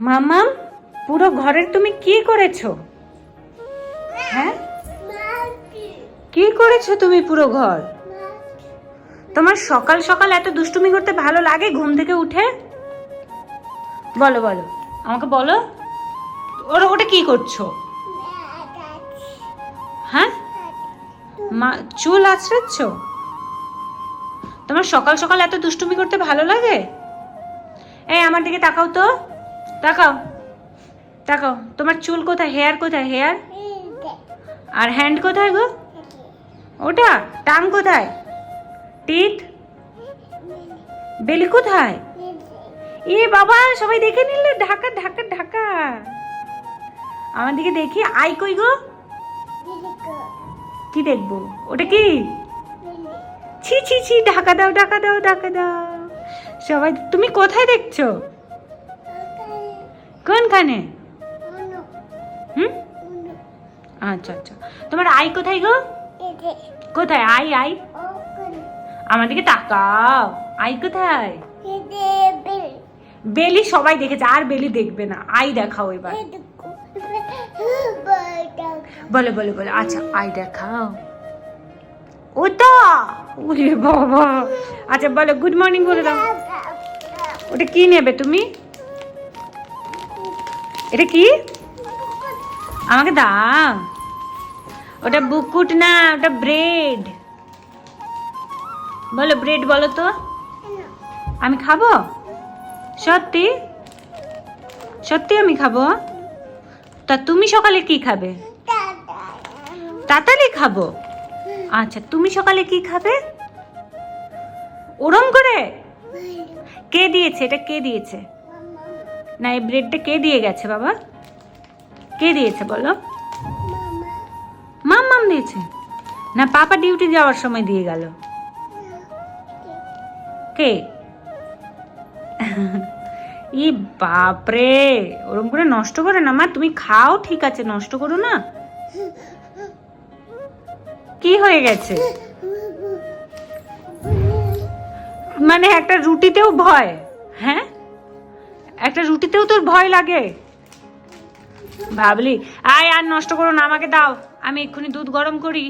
মামাম, পুরো ঘরের তুমি কি করেছ? হ্যাঁ? কি করেছ তুমি পুরো ঘর? তোমার সকাল সকাল এত দুষ্টুমি করতে ভালো লাগে ঘুম থেকে উঠে? বলো বলো। আমাকে বলো, ওরা ওটা কি করছ? হ্যাঁ? মা, চুল আছড়াচ্ছ তোমার সকাল সকাল এত দুষ্টুমি করতে ভালো লাগে? এই, আমার দিকে তাকাও তো। তাকাও। তাকাও। তোমার চুল কোথায়? হেয়ার কোথায়? হেয়ার আর হ্যান্ড কোথায় গো? ওটা? টাং কোথায়? টিথ বেলি কোথায়? এ বাবা, সবাই দেখে নিলে। ঢাকা ঢাকা ঢাকা। আমার দিকে দেখি। আই কই গো? কি দেখব? ওটা কি? ছি ছি ছি। ঢাকা দাও ঢাকা দাও ঢাকা দাও। সবাই, তুমি কোথায় দেখছ? কোনখানে? হুম? আচ্ছা আচ্ছা। তোমার আই কোথায় গো? কোথায়? আই আই? আমার দিকে তাকাও। আই কোথায়? বেলি। সবাই দেখেছে আর বেলি দেখবে না। আই দেখাও এবার। বলো বলো বলো। আচ্ছা আই দেখাও। ওটা ওরে বাবা। আচ্ছা বলো গুড মর্নিং বলে দাও। ওটা কি নেবে তুমি? এটা কি? আমাকে দাও। ওটা বুকুট না, ওটা ব্রেড। বলো ব্রেড বলো তো। আমি খাব? সত্যি? সত্যি আমি খাব? তা তুমি সকালে কি খাবে? তাড়াতাড়ি খাব? আচ্ছা তুমি সকালে কি খাবে? ওরম করে? কে দিয়েছে? এটা কে দিয়েছে? না, এই ব্রেডটা কে দিয়ে গেছে বাবা? কে দিয়েছে বলো? মাম মাম দিয়েছে। না, পাপা ডিউটি যাওয়ার সময় দিয়ে গেল। কে? ই বাপরে, ওরম করে নষ্ট করে না, মা, তুমি খাও, ঠিক আছে, নষ্ট করো না। কি হয়ে গেছে? মানে একটা রুটিতেও ভয় হ্যাঁ? একটা রুটিতেও তোর ভয় লাগে। ভাবলি, আয় আর নষ্ট করো না, আমাকে দাও। আমি এক্ষুনি দুধ গরম করি।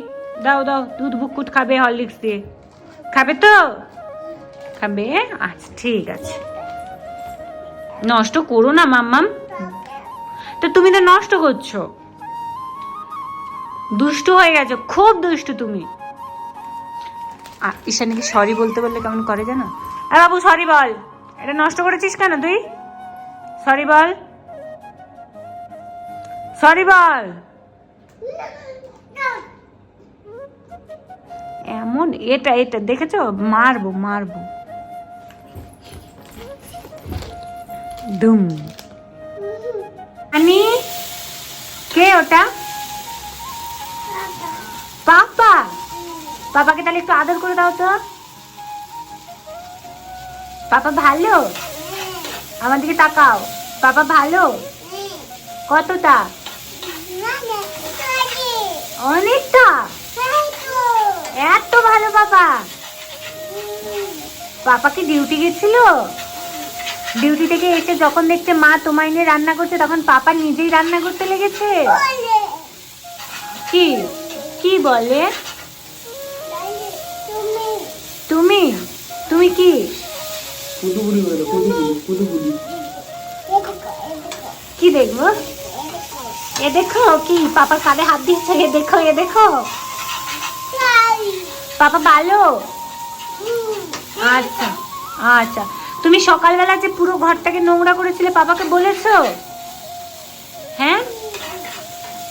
দাও দাও, দুধ বুকুট খাবে হরলিক্স দিয়ে। খাবে তো? খাবে? আচ্ছা ঠিক আছে। নষ্ট করো না, মাম্মাম। তো তুমি তো নষ্ট করছ। দুষ্ট হয়ে গেছো, খুব দুষ্ট তুমি। ঈশানীকে সরি বলতে বললে কেমন করে জানো? আর বাবু সরি বল। এটা নষ্ট করেছিস কেন তুই? সরি বল। সরি বল। এমন এটা এটা, দেখেছ? মারবো মারবো। দুম। আনি, কে ওটা? পাপা। পাপাকে তাহলে একটু আদর করে দাও তো। পাপা ভালো? আমার দিকে তাকাও। পাপা ভালো? কতটা? অনেকটা? এত ভালো বাবা। পাপা কি ডিউটি গেছিল? ডিউটি থেকে এসে যখন দেখছে মা তোমায় নিয়ে রান্না করছে, তখন পাপা নিজেই রান্না করতে লেগেছে? কি? কি বলে? তুমি? তুমি কি? কি দেখব? এ দেখো কি পাপার কাঁধে হাত দিচ্ছে এ দেখো এ দেখো। পাপা ভালো? আচ্ছা আচ্ছা। তুমি সকালবেলা যে পুরো ঘরটাকে নোংরা করেছিলে পাপাকে বলেছ? হ্যাঁ?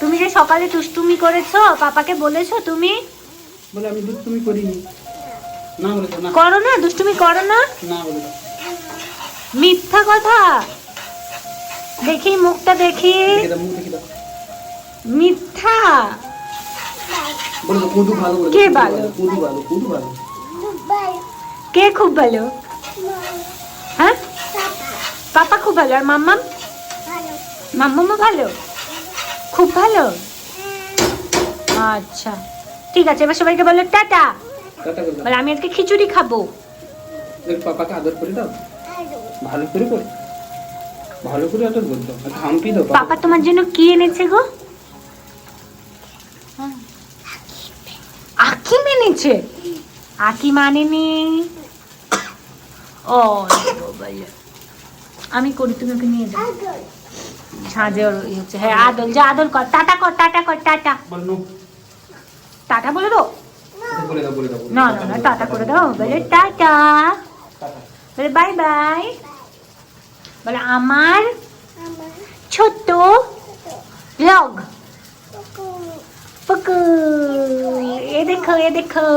তুমি যে সকালে দুষ্টুমি করেছ পাপাকে বলেছ তুমি? বলে আমি করিনি। না বলে না। করো না দুষ্টুমি করো না। না বলে মিথ্যা কথা? দেখি মুখটা দেখি। মিথ্যা? কে ভালো? কে খুব ভালো? হ্যাঁ? পাপা খুব ভালো আর মাম্মাম? মাম্মামও ভালো? খুব ভালো? আচ্ছা ঠিক আছে এবার সবাইকে বলো টাটা। বলে আমি আজকে খিচুড়ি খাব। পাপাকে আদর করে দাও। ভালো করে করে। ভালো করে অত বলতো হাম্পি দাও পাপা তোমার জন্য কি এনেছে গো? আকিম এনেছে? আকিম আনেনি। ও। আমি করি তুমি ওকে নিয়ে যাও। সাজে ওর ইয়ে হচ্ছে। হ্যাঁ আদল যা আদল কর। টাটা কর টাটা কর টাটা। টাটা বলে দাও? বলে দাও বলে দাও বলে না না না বলে টাটা করে দাও। বলে টাটা। টাটা। বলে বাই বাই। বলে আমার ছোট্ট লগ। পুকু এ দেখো এ দেখো।